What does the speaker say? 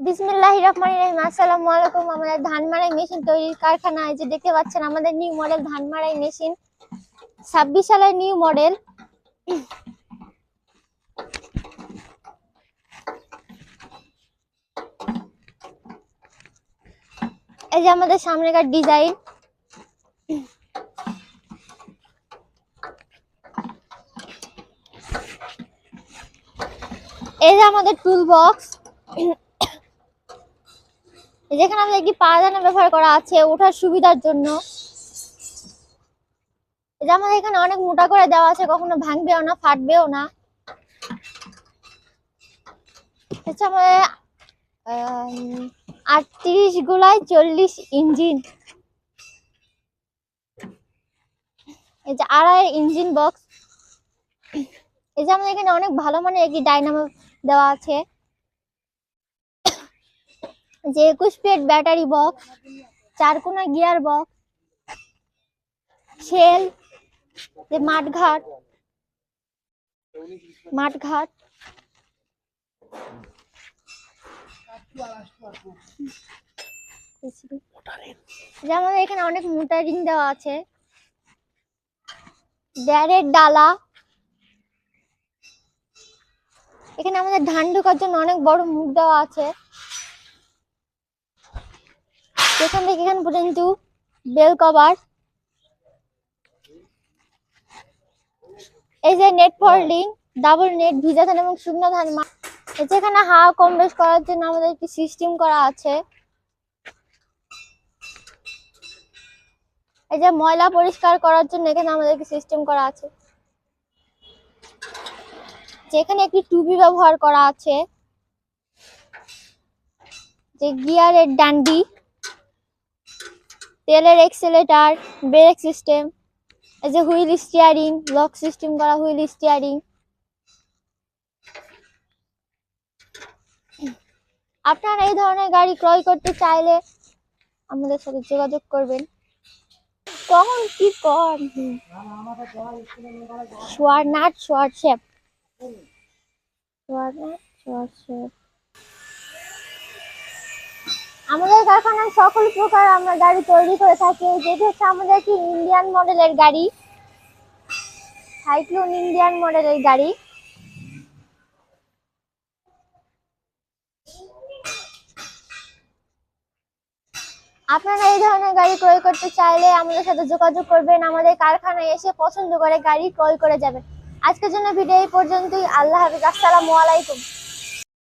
বিসমিল্লাহ আমাদের ধান মেশিন যে দেখতে পাচ্ছেন, আমাদের নিউ মডেল ধান মেশিন। ছাব্বিশ সালের নিউ মডেল এই যে আমাদের সামনেকার ডিজাইন এই যে আমাদের টুল বক্স যেখানে আমাদের একটি পাদানা ব্যবহার করা আছে ওঠার সুবিধার জন্য। আমাদের এখানে অনেক মোটা করে দেওয়া আছে, কখনো ভাঙবেও না, ফাটবেও না। আমাদের আটত্রিশ গোলায় চল্লিশ ইঞ্জিন। এই যে ইঞ্জিন বক্স। এই যে আমাদের এখানে অনেক ভালো মানের একটি ডাইনামো দেওয়া আছে। যে একুশ প্লেট ব্যাটারি বক্স চারকোনা গিয়ার বক্স শেল যে মাঠঘাট মাঠঘাট। যে আমাদের এখানে অনেক মোটারিং দেওয়া আছে। ড্যারের ডালা। এখানে আমাদের ধান ঢোকার জন্য অনেক বড় মুখ দেওয়া আছে। এখান থেকে এখান পর্যন্ত বেল কভার এই যে নেট ফোল্ডিং ডাবল নেট ভিজা ধান এবং শুকনো ধান এই যে এখানে হাওয়া কম বেশ করার জন্য আমাদের একটি সিস্টেম করা আছে। এই যে ময়লা পরিষ্কার করার জন্য এখানে আমাদের একটি সিস্টেম করা আছে। যেখানে একটি টুপি ব্যবহার করা আছে। যে গিয়ারের ডান্ডি। তেলের এক্সেলেটার, ব্রেক সিস্টেম, এই যে হুইল স্টিয়ারিং, লক সিস্টেম করা হুইল স্টিয়ারিং। আপনারা এই ধরনের গাড়ি ক্রয় করতে চাইলে আমাদের সাথে যোগাযোগ করবেন। কখন, কি কর? শোয়ার নাট শোয়ার শেপ। শোয়ার নাট শোয়ার শেপ। আমাদের কারখানায় সকল প্রকার আমরা গাড়ি তৈরি করে থাকি। যেটি হচ্ছে আমাদের একটি ইন্ডিয়ান মডেলের গাড়ি? সাইক্লোন ইন্ডিয়ান মডেলের গাড়ি। আপনারা এই ধরনের গাড়ি ক্রয় করতে চাইলে আমাদের সাথে যোগাযোগ করবেন। আমাদের কারখানায় এসে পছন্দ করে গাড়ি ক্রয় করে যাবেন। আজকের জন্য ভিডিও এই পর্যন্তই। আল্লাহ হাফিজ। আসসালামু আলাইকুম।